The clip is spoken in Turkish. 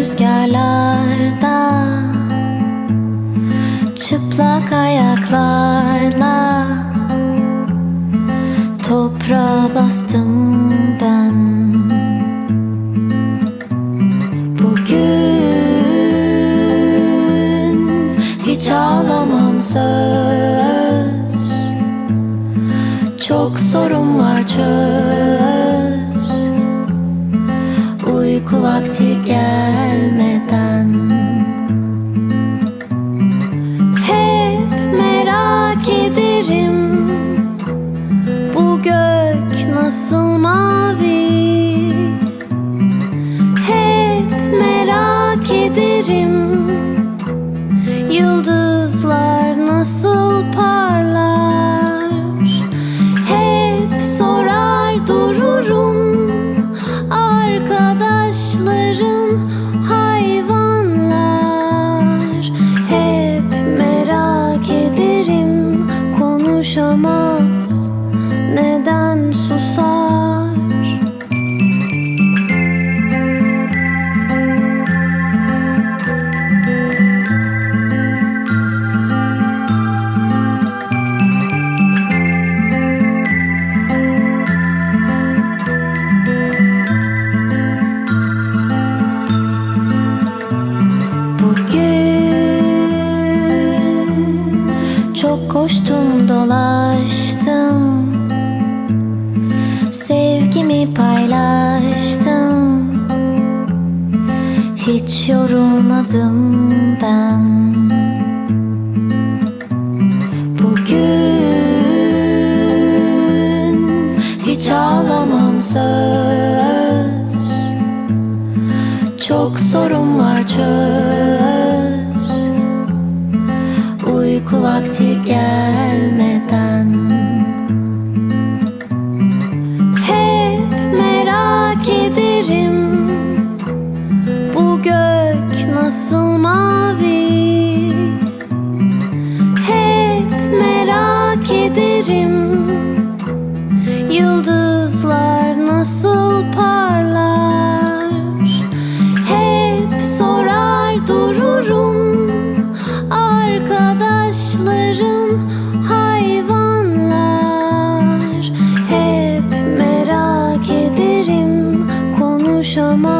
rüzgarlarda Çıplak ayaklarla Toprağa bastım ben. Bugün hiç ağlamam söz. Çok sorun var çöz. Uyku vakti gelmeden. Hep merak ederim Bu gök nasıl mavi? Hep merak ederim Yıldızlar koştum dolaştım. Sevgimi paylaştım. Hiç yorulmadım ben. Bugün hiç ağlamam söz. Çok sorun var çöz uyku vakti gelmeden. Hep merak ederim Bu gök nasıl mavi? Hep merak ederim Yıldızlar 什么？